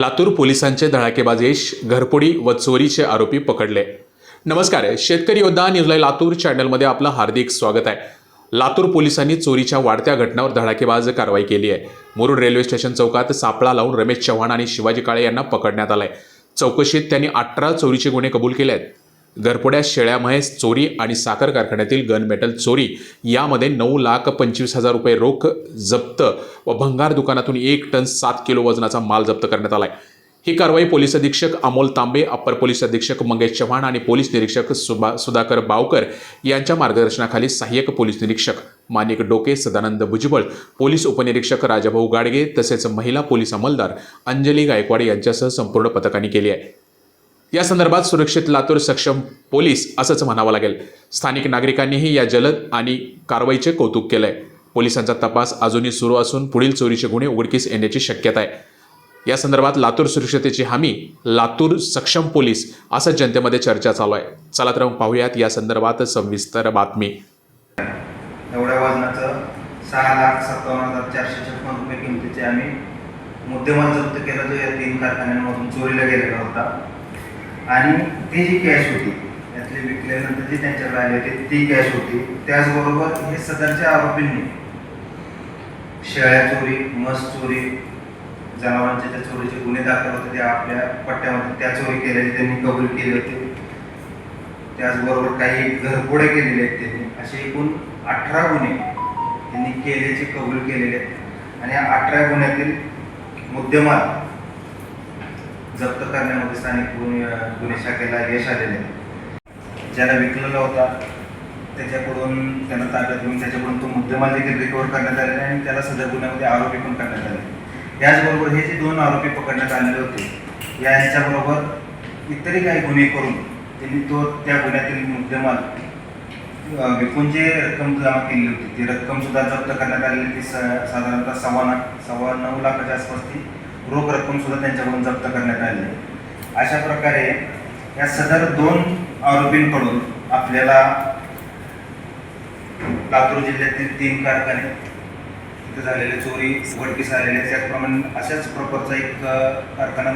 लातूर पोलिसांचे धडाकेबाज यश घरपोडी व चोरीचे आरोपी पकडले. नमस्कार शेतकरी योद्धा न्यूजला लातूर चॅनलमध्ये आपलं हार्दिक स्वागत आहे. लातूर पोलिसांनी चोरीच्या वाढत्या घटनावर धडाकेबाज कारवाई केली आहे. मुरुड रेल्वे स्टेशन चौकात सापळा लावून रमेश चव्हाण आणि शिवाजी काळे यांना पकडण्यात आलंय. चौकशीत त्यांनी अठरा चोरीचे गुन्हे कबूल केले आहेत. घरपोड्या शेळ्या म्हैस चोरी आणि साखर कारखान्यातील गन मेटल चोरी यामध्ये नऊ लाख पंचवीस हजार रुपये रोख जप्त व भंगार दुकानातून एक टन सात किलो वजनाचा माल जप्त करण्यात आला आहे ही कारवाई पोलीस अधीक्षक अमोल तांबे अप्पर पोलीस अधीक्षक मंगेश चव्हाण आणि पोलीस निरीक्षक सुबा सुधाकर बावकर यांच्या मार्गदर्शनाखाली सहाय्यक पोलीस निरीक्षक मानिक डोके सदानंद भुजबळ पोलीस उपनिरीक्षक राजाभाऊ गाडगे तसेच महिला पोलीस अंमलदार अंजली गायकवाड यांच्यासह संपूर्ण पथकाने केली आहे. या संदर्भात सुरक्षित लातूर सक्षम पोलीस असंच म्हणावं लागेल. स्थानिक नागरिकांनीही या जलद आणि कारवाईचे कौतुक केलंय. पोलिसांचा तपास अजूनही सुरू असून पुढील चोरीचे गुन्हे उघडकीस येण्याची शक्यता आहे. या संदर्भात लातूर सुरक्षतेची हमी लातूर सक्षम पोलीस असं जनतेमध्ये चर्चा चालू आहे. चला तर मग पाहूयात या संदर्भात सविस्तर बातमी. एवढ्या वजनाचं सहा लाख सत्तावन्न हजार चारशे छप्पन रुपये किमतीचे आम्ही मुद्देमाल जप्त केला जो या तीन कारखान्यांमधून चोरीला गेलेला होता. आणि ती जी कॅश होती यातली विकल्यानंतर जी त्यांच्याकडे आली होती ती कॅश होती. त्याचबरोबर हे सदरच्या आरोपींनी शेळ्या चोरी म्हस चोरी जनावरांच्या ज्या चोरीचे गुन्हे दाखल होते ते आपल्या पट्ट्यामध्ये त्या चोरी केल्याचे त्यांनी कबूल केले होते. त्याचबरोबर काही घरपोडे केलेले आहेत त्यांनी. असे एकूण अठरा गुन्हे त्यांनी केल्याचे कबूल केलेले आहेत. आणि या अठरा गुन्ह्यातील मुद्देमाल जप्त करण्यामध्ये स्थानिक गुन्हे गुन्हे शाखेला यश आलेले आहे. ज्याला विकलेला होता त्याच्याकडून त्यांना ताब्यात घेऊन त्याच्याकडून तो मुद्देमाल देखील रिकवर करण्यात आलेला आहे आणि त्याला सदर गुन्ह्यामध्ये आरोपी पण करण्यात आले. याचबरोबर हे जे दोन आरोपी पकडण्यात आलेले होते यांच्याबरोबर इतरही काही गुन्हे करून त्यांनी तो त्या गुन्ह्यातील मुद्देमाल विकून जे रक्कम जमा केली होती ती रक्कम सुद्धा जप्त करण्यात आलेली ती स- साधारणतः सव्वा सव्वा नऊ लाखाच्या आसपास ती रोख रक्कम सुद्धा त्यांच्याकडून जप्त करण्यात आली अशा प्रकारे या सदर दोन आरोपींकडून आपल्याला लातूर जिल्ह्यातील तीन कारखाने तिथे झालेले चोरी उघडकीस आलेले त्याचप्रमाणे अशाच प्रकारचा एक कारखाना